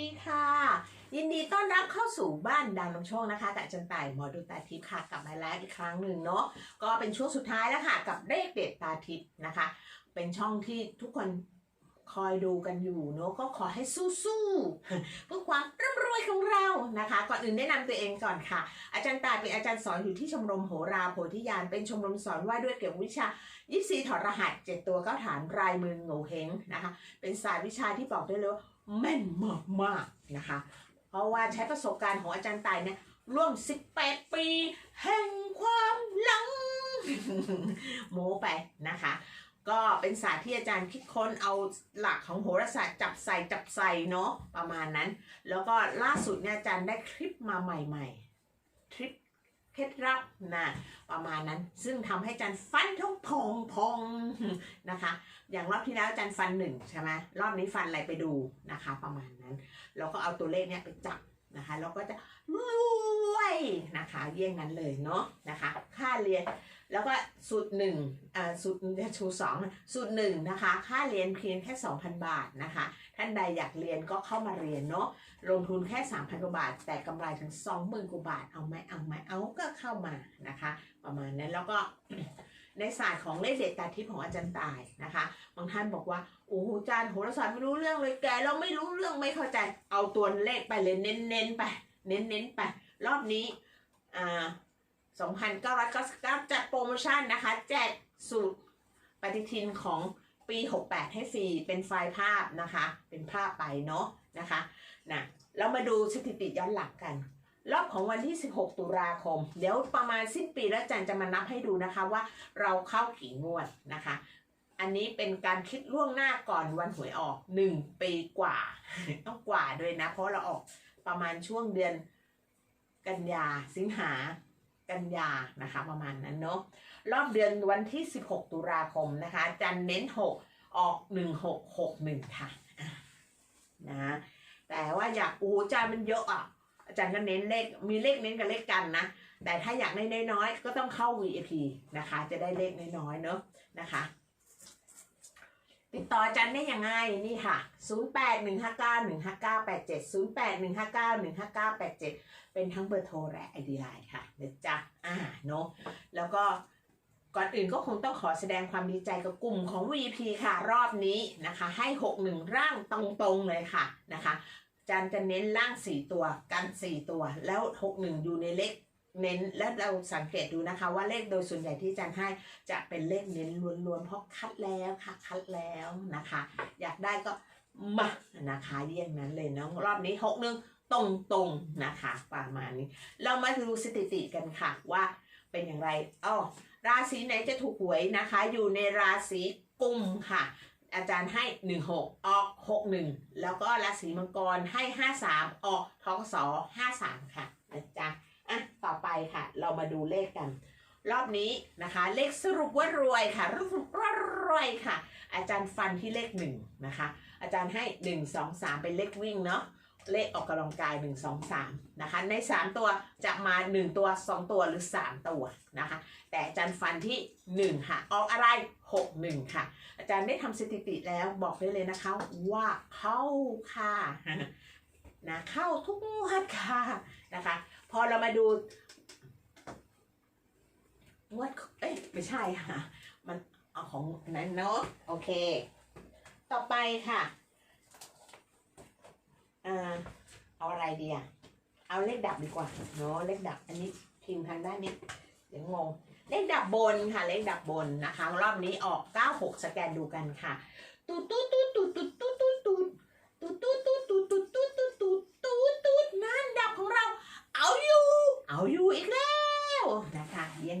ดีค่ะ ยินดีต้อนรับเข้าสู่บ้านดาวน้ำโชคนะคะกับอาจันต่ายหมอดูตาทิพย์ค่ะกลับมาแล้วอีกครั้งหนึ่งเนาะก็เป็นช่วงสุดท้ายแล้วค่ะกับเลขเด็ดตาทิพย์นะคะ เป็นช่องที่ทุกคนคอยดูกันอยู่เนาะก็ขอให้สู้ๆเพื่อความร่ำรวยของเรานะคะ ก่อนอื่นแนะนำตัวเองก่อนค่ะ อาจารย์ตายเป็นอาจารย์สอนอยู่ที่ชมรมโหราโพธิญาณเป็นชมรมสอนว่าด้วยเกี่ยวกับวิชายิปซีถอดรหัสเจ็ดตัวเก้าฐานรายมือโงเฮงนะคะ เป็นศาสตร์วิชาที่บอกได้เลยว่า แม่นมากมากนะคะ เพราะว่าใช้ประสบการณ์ของอาจารย์ตายเนี่ยร่วม 18 ปี แห่งความหลัง โมไปนะคะ ก็เป็นศาสตร์ที่อาจารย์คิดค้นเอาหลักของโหราศาสตร์จับใส่จับใส่เนาะประมาณนั้น แล้วก็ล่าสุดเนี่ยอาจารย์ได้คลิปมาใหม่ๆทริป เคล็ดลับนะประมาณนั้นซึ่งทำให้จันฟันทุกพองพองนะคะ อย่างรอบที่แล้วจันฟันหนึ่งใช่ไหมรอบนี้ฟันอะไรไปดูนะคะ ประมาณนั้นเราก็เอาตัวเลขเนี้ยไปจับนะคะเราก็จะรวยนะคะ เยี่ยงนั้นเลยเนาะนะคะ ค่าเรียน แล้วก็สูตรหนึ่งอ่าสูตรชูสองสูตรหนึ่งนะคะ ค่าเรียนเพียงแค่ 2,000 บาทนะคะ ท่านใดอยากเรียนก็เข้ามาเรียนเนาะลงทุนแค่ 3,000 กว่าบาท แต่กำไรถึง 20,000 กว่าบาท เอาไหมเอาไหมเอาก็เข้ามานะคะ ประมาณนั้นแล้วก็ในศาสตร์ของเลขเด็ดตาทิพย์ของอาจารย์ตายนะคะบางท่านบอกว่าโอ้โหอาจารย์โหราศาสตร์ไม่รู้เรื่องเลยแกเราไม่รู้เรื่องไม่เข้าใจเอาตัวเลขไปเลยเน้นๆไป เน้นๆไป รอบนี้อ่า 2,999จัดโปรโมชั่นนะคะ แจกสูตรปฏิทินของปี 68 ให้ฟรีเป็นไฟล์ภาพนะคะ เป็นภาพไปเนาะนะคะนะเรามาดูสถิติย้อนหลังกัน รอบของวันที่ 16 ตุลาคม เดี๋ยวประมาณสิ้นปีแล้วจันจะมานับให้ดูนะคะว่าเราเข้ากี่งวดนะคะ อันนี้เป็นการคิดล่วงหน้าก่อนวันหวยออก 1 ปีกว่า ต้องกว่าด้วยนะ เพราะเราออกประมาณช่วงเดือนกันยาสิงหา กันยานะคะ ประมาณนั้นเนาะรอบเดือนวันที่ 16 ตุลาคมนะคะ จันเน้น 6 ออก 1661 ค่ะนะแต่ว่าอยากโอ้จานมันเยอะอะอาจารย์ก็เน้นเลขมีเลขเน้นกับเลขกันนะ แต่ถ้าอยากได้น้อยๆก็ต้องเข้า VIP นะคะ จะได้เลขน้อยๆเนาะนะคะ ติดต่ออาจารย์ได้ยังไงนี่ค่ะ 0 8 1 5 9 1 5 9 8 7 0 8 1 5 9 1 5 9 8 7 เป็นทั้งเบอร์โทรและไอดีไลน์ค่ะเดี๋ยวจ้ะอ่าเนอะแล้วก็ก่อนอื่นก็คงต้องขอแสดงความดีใจกับกลุ่มของ VP ค่ะรอบนี้นะคะ ให้ 61 ร่างตรงๆเลยค่ะนะคะจันจะเน้นล่างสี่ตัวกันสี่ตัวแล้วหกหนึ่งอยู่ในเลข เน้นแล้วเราสังเกตดูนะคะว่าเลขโดยส่วนใหญ่ที่จันให้จะเป็นเลขเน้นล้วนๆเพราะคัดแล้วค่ะ คัดแล้วนะคะ อยากได้ก็มานะคะเยี่ยงนั้นเลยเนาะรอบนี้หกหนึ่งตรงๆนะคะประมาณนี้ เรามาดูสถิติกันค่ะว่าเป็นอย่างไรอ้อราศีไหนจะถูกหวยนะคะ อยู่ในราศีกุมค่ะ อาจารย์ให้ 16 ออก 61 แล้วก็ราศีมังกรให้ 53 ออกทกส53 ค่ะนะจ๊ะ อะต่อไปค่ะ เรามาดูเลขกัน รอบนี้นะคะ เลขสรุปว่ารวยค่ะรุปว่ารวยค่ะ อาจารย์ฟันที่เลข1นะคะ อาจารย์ให้1 2 3เป็นเลขวิ่งเนาะเลขออกกำลังกาย 1 2 3 นะคะ ใน 3 ตัวจะมา 1 ตัว 2 ตัวหรือ 3 ตัวนะคะ แต่อาจารย์ฟันที่ 1 ค่ะ ออกอะไร 6 1 ค่ะ อาจารย์ได้ทำสถิติแล้วบอกได้เลยนะคะ ว่าเข้าค่ะนะเข้าทุกงวดค่ะนะคะ พอเรามาดูงวดเอ้ยไม่ใช่ค่ะ มันเอาของนั้นเนาะโอเค ต่อไปค่ะอ่าเอาอะไรดีอะเอาเลขดับดีกว่าเนาะเลขดับอันนี้พิมพ์ทางด้านนี้เดี๋ยวงงเลขดับบนค่ะ เลขดับบนนะคะ รอบนี้ออก 96 สแกนดูกันค่ะตูดตูดตูดตูดตูดตูดตูดตูดตูดตูดตูดตูดตูดตูดตูดตูดตูดตูดนั่นดับของเรา เอาอยู่ เอาอยู่อีกแล้วนะคะเยี่ยง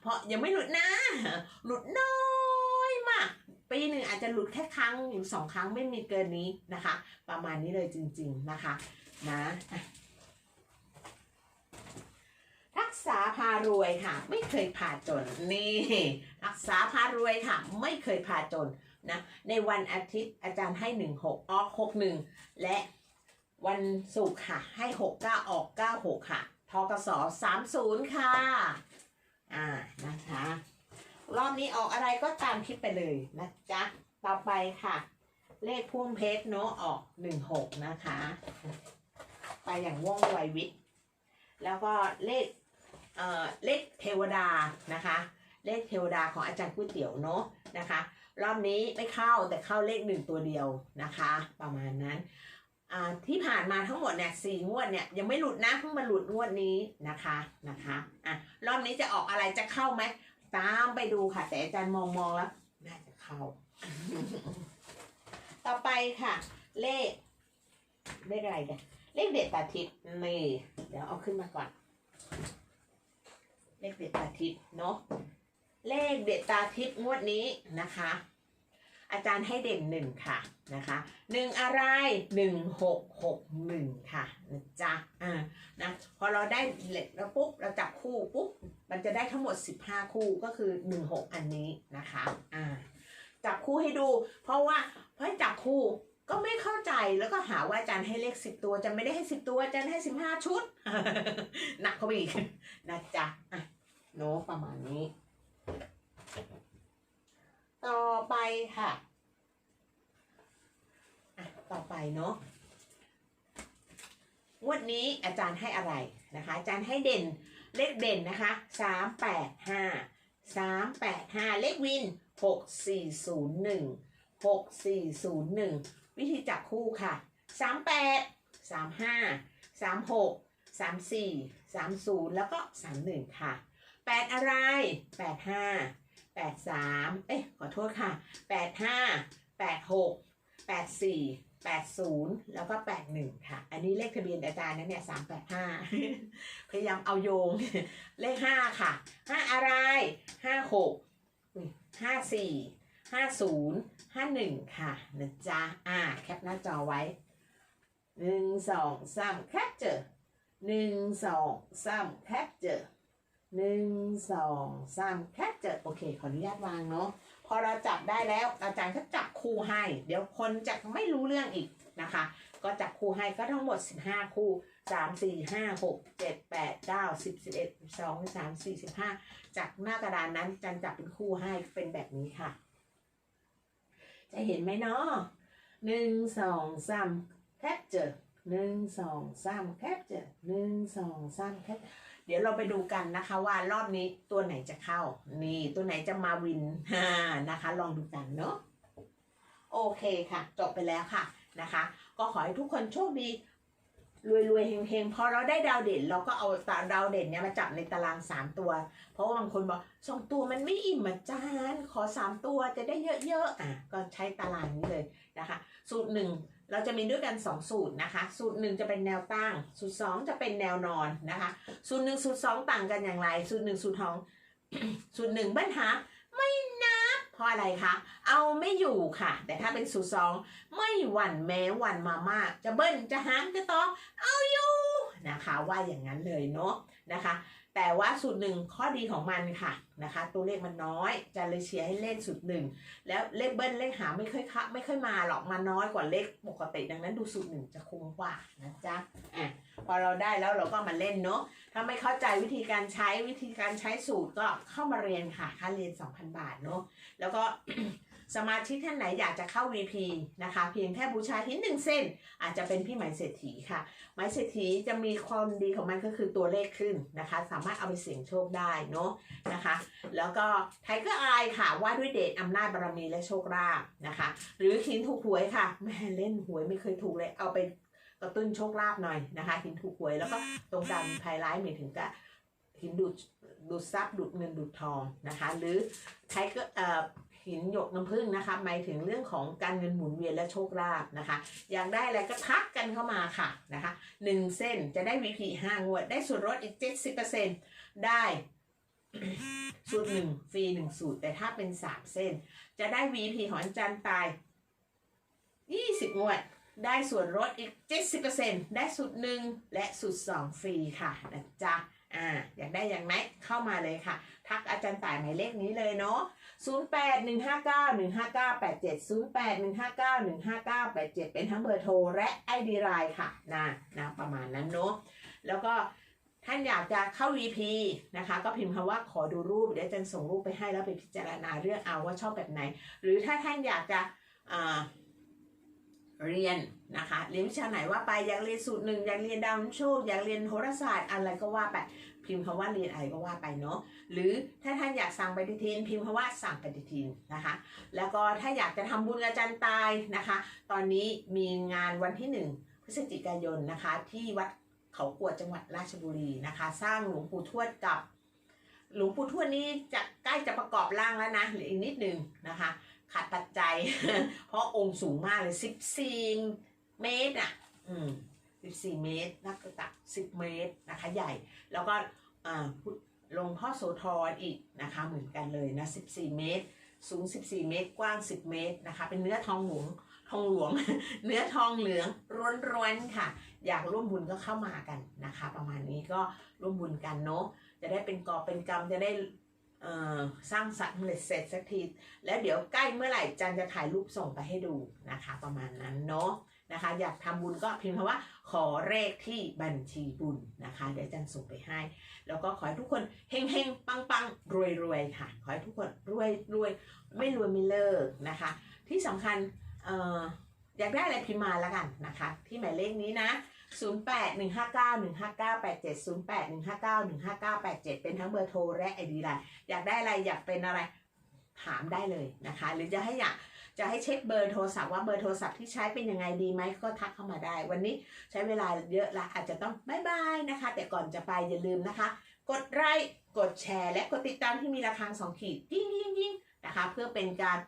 เพราะยังไม่หลุดนะ หลุดน้อยมาก ปีหนึ่งอาจจะหลุดแค่ครั้งหรือสองครั้งไม่มีเกินนี้นะคะ ประมาณนี้เลยจริง ๆนะคะนะรักษาพารวยค่ะ ไม่เคยพาจนนี่รักษาพารวยค่ะ ไม่เคยพาจนนะในวันอาทิตย์อาจารย์ให้หนึ่งหกออกหกหนึ่งและวันศุกร์ค่ะ ให้หกเก้าออกเก้าหกค่ะทกสสามศูนย์ค่ะ อ่านะคะ รอบนี้ออกอะไรก็ตามคลิปไปเลยนะจ๊ะ ต่อไปค่ะ เลขพุ่มเพชรเนาะออกหนึ่งหกนะคะ ไปอย่างว่องไววิทย์แล้วก็เลขเอ่อเลขเทวดานะคะ เลขเทวดาของอาจารย์ก๋วยเตี๋ยวเนาะนะคะ รอบนี้ไม่เข้าแต่เข้าเลขหนึ่งตัวเดียวนะคะ ประมาณนั้น ที่ผ่านมาทั้งหมดเนี่ยสี่งวดเนี่ยยังไม่หลุดนะเพิ่งมาหลุดงวดนี้นะคะนะคะอะรอบนี้จะออกอะไรจะเข้าไหมตามไปดูค่ะ แต่อาจารย์มองมองแล้วน่าจะเข้า ต่อไปค่ะ เลข เลขอะไรเนี่ยเลขเด็ดตาทิพย์นี่เดี๋ยวเอาขึ้นมาก่อน เลขเด็ดตาทิพย์เนาะเลขเด็ดตาทิพย์งวดนี้นะคะ อาจารย์ให้เด่นหนึ่งค่ะนะคะหนึ่งอะไรหนึ่งหกหกหนึ่งค่ะนะจ๊ะอ่านะพอเราได้เล็กแล้วปุ๊บเราจับคู่ปุ๊บมันจะได้ทั้งหมด15คู่ก็คือ16อันนี้นะคะอ่าจับคู่ให้ดู เพราะว่าเพราะจับคู่ก็ไม่เข้าใจแล้วก็หาว่าอาจารย์ให้เลข10ตัวจะไม่ได้ให้10ตัวอาจารย์ให้15ชุดหนักเข้าไปอีกนะจ๊ะอะโน้ประมาณนี้ ต่อ ไปค่ะอะ ต่อไปเนาะงวดนี้อาจารย์ให้อะไรนะคะ อาจารย์ให้เด่นเลขเด่นนะคะสามแปดห้าสามแปดห้าเลขวินหกสี่ศูนย์หนึ่งหกสี่ศูนย์หนึ่งวิธีจับคู่ค่ะสามแปดสามห้าสามหกสามสี่สามศูนย์แล้วก็สามหนึ่งค่ะแปดอะไรแปดห้า แปดสามเอ๊ะขอโทษค่ะแปดห้าแปดหกแปดสี่แปดศูนย์แล้วก็แปดหนึ่งค่ะ อันนี้เลขทะเบียนอาจารย์นะเนี่ยสามแปดห้าพยายามเอาโยง เลขห้าค่ะห้าอะไรห้าหกห้าสี่ห้าศูนย์ห้าหนึ่งค่ะนะจ๊ะอ่าแคปหน้าจอไว้หนึ่งสองสามแคปเจอหนึ่งสองสามแคปเจอ หนึ่งสองสามแคปเจอโอเค ขออนุญาตวางเนาะพอเราจับได้แล้วอาจารย์ก็จับคู่ให้ เดี๋ยวคนจะไม่รู้เรื่องอีกนะคะ ก็จับคู่ให้ก็ทั้งหมด 15 คู่สามสี่ห้าหกเจ็ดแปดเก้าสิบสิบเอ็ดสองสามสี่สิบห้าจากหน้ากระดานนั้นจันจับเป็นคู่ให้เป็นแบบนี้ค่ะ จะเห็นไหมเนาะหนึ่งสองสามแคปเจอหนึ่งสองสามแคปเจอหนึ่งสองสามแคป เดี๋ยวเราไปดูกันนะคะว่ารอบนี้ตัวไหนจะเข้า นี่ตัวไหนจะมาวินฮ่านะคะ ลองดูกันเนาะโอเคค่ะ จบไปแล้วค่ะนะคะ ก็ขอให้ทุกคนโชคดี รวยรวยๆเฮงๆพอเราได้ดาวเด่น เราก็เอาตาดาวเด่นเนี่ยมาจับในตารางสามตัว เพราะว่าบางคนบอกสองตัวมันไม่อิ่มอาจารย์ขอสามตัวจะได้เยอะๆอะก็ใช้ตารางนี้เลยนะคะ สูตรหนึ่งเราจะมีด้วยกัน 2 สูตรนะคะ สูตรหนึ่งจะเป็นแนวตั้ง สูตร 2 จะเป็นแนวนอนนะคะ สูตรหนึ่งสูตร 2 ต่างกันอย่างไร สูตรหนึ่งสูตรทองสูตรหนึ่งเบิ้ลหาไม่นับเพ ราะอะไรคะ เอาไม่อยู่ค่ะ แต่ถ้าเป็นสูตรสองไม่หวั่นแม้หวั่นมามาก จะเบิ้ลจะหางจะตอเอาอยู่นะคะ ว่าอย่างนั้นเลยเนาะนะคะ แต่ว่าสูตรหนึ่งข้อดีของมันค่ะนะคะ ตัวเลขมันน้อยจะเลยเชียร์ให้เล่นสูตรหนึ่งแล้วเลขเบิ้ลเลขหาไม่ค่อยคะไม่ค่อยมาหรอกมาน้อยกว่าเลขปกติดังนั้นดูสูตรหนึ่งจะคุ้มกว่านะจ๊ะอะพอเราได้แล้วเราก็มาเล่นเนาะถ้าไม่เข้าใจวิธีการใช้วิธีการใช้สูตรก็เข้ามาเรียนค่ะค่าเรียน 2,000 บาทเนาะแล้วก็ สมาชิกท่านไหนอยากจะเข้า VP นะคะ เพียงแค่บูชาหินหนึ่งเส้น อาจจะเป็นพี่หมายเศรษฐีค่ะไม้เศรษฐีจะมีความดีของมันก็คือตัวเลขขึ้นนะคะ สามารถเอาไปเสี่ยงโชคได้เนาะนะคะ แล้วก็ไทเกอร์อายค่ะว่าด้วยเดชอำนาจบารมีและโชคลาภนะคะ หรือหินถูกหวยค่ะแม่เล่นหวยไม่เคยถูกเลยเอาไปกระตุ้นโชคลาภหน่อยนะคะหินถูกหวยแล้วก็ตรงกลางไพไลท์หมายถึงกับหินดูดดูดซับดูดเงินดูดทองนะคะ หรือไทเกอร์เอ่อ หินหยกน้ำผึ้งนะคะหมายถึงเรื่องของการเงินหมุนเวียนและโชคลาภนะคะ อยากได้อะไรก็ทักกันเข้ามาค่ะนะคะหนึ่งเส้นจะได้ VP ห้างวด ได้ส่วนลดอีก70%ได้สูตรหนึ่งฟรีหนึ่งสูตร แต่ถ้าเป็นสามเส้น จะได้ VP ของอาจารย์ตาย20งวดได้ส่วนลดอีก 70%ได้สูตรหนึ่งและสูตรสองฟรีค่ะนะจ๊ะ อ่าอยากได้อย่างไหนเข้ามาเลยค่ะ ทักอาจารย์ต่ายหมายเลขนี้เลยเนาะ0 8 1 5 9 1 5 9 8 7 0 8 1 5 9 1 5 9 8 7 เป็นทั้งเบอร์โทรและ ID ไลน์ค่ะนะนะประมาณนั้นเนาะแล้วก็ท่านอยากจะเข้า VP นะคะ ก็พิมพ์คำว่าขอดูรูป เดี๋ยวอาจารย์ส่งรูปไปให้แล้วไปพิจารณาเรื่องเอาว่าชอบแบบไหน หรือถ้าท่านอยากจะอ่า เรียนนะคะเรียนวิชาไหนว่าไปอยากเรียนสูตรหนึ่งอยากเรียนดาวนำโชคอยากเรียนโหราศาสตร์อะไรก็ว่าไปพิมพ์คำว่าเรียนอะไรก็ว่าไปเนาะหรือถ้าท่านอยากสั่งปฏิทิน พิมพ์คำว่าสั่งปฏิทินนะคะ แล้วก็ถ้าอยากจะทำบุญกับอาจารย์ตายนะคะ ตอนนี้มีงานวันที่หนึ่งพฤศจิกายนนะคะที่วัดเขากวดจังหวัดราชบุรีนะคะ สร้างหลวงปู่ทวดกับ หลวงปู่ทวดนี้จะใกล้จะประกอบร่างแล้วนะเหลืออีกนิดหนึ่งนะคะขาดปัจจัย เพราะองค์สูงมากเลย14เมตรอะอืม14เมตรนักตัก10เมตรนะคะใหญ่ แล้วก็อ่าหลวงพ่อโสธรอีกนะคะเหมือนกันเลยนะ14เมตร สูง14เมตรกว้าง10เมตรนะคะ เป็นเนื้อทองหลวงทองหลวง เนื้อทองเหลืองร้วนๆค่ะ อยากร่วมบุญก็เข้ามากันนะคะ ประมาณนี้ก็ร่วมบุญกันเนาะจะได้เป็นกอบเป็นกำจะได้ สร้างสรรค์เสร็จสักที แล้วเดี๋ยวใกล้เมื่อไหร่จันจะถ่ายรูปส่งไปให้ดูนะคะ ประมาณนั้นเนาะนะคะ อยากทำบุญก็พิมพ์คำว่า ขอเลขที่บัญชีบุญนะคะ เดี๋ยวจันส่งไปให้ แล้วก็ขอให้ทุกคนเฮงเฮงปังปังรวยรวยค่ะ ขอให้ทุกคนรวยรวยไม่รวยไม่เลิกนะคะ ที่สำคัญเอ่อ อยากได้อะไรพิมพ์มาแล้วกันนะคะ ที่หมายเลขนี้นะ 0 8 1 5 9 1 5 9 8 7 0 8 1 5 9 1 5 9 8 7 เป็นทั้งเบอร์โทรและไอดีไลน์อยากได้อะไรอยากเป็นอะไรถามได้เลยนะคะ หรือจะให้อยากจะให้เช็คเบอร์โทรศัพท์ว่าเบอร์โทรศัพท์ที่ใช้เป็นยังไงดีไหมก็ทักเข้ามาได้ วันนี้ใช้เวลาเยอะละอาจจะต้องบายบายนะคะ แต่ก่อนจะไปอย่าลืมนะคะ กดไลค์กดแชร์ และกดติดตามที่มีระฆังสองขีดยิ่งยิ่งยิ่งนะคะ เพื่อเป็นการ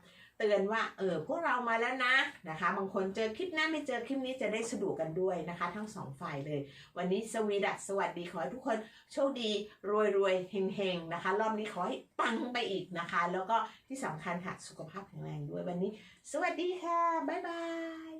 เตือนว่าเออพวกเรามาแล้วนะนะคะ บางคนเจอคลิปหน้าไม่เจอคลิปนี้จะได้สะดวกกันด้วยนะคะ ทั้งสองฝ่ายเลย วันนี้สวีดัสสวัสดีขอให้ทุกคนโชคดีรวยรวยเฮงเฮงนะคะ รอบนี้ขอให้ปังไปอีกนะคะ แล้วก็ที่สำคัญค่ะสุขภาพแข็งแรงด้วยวันนี้ สวัสดีค่ะบ๊ายบาย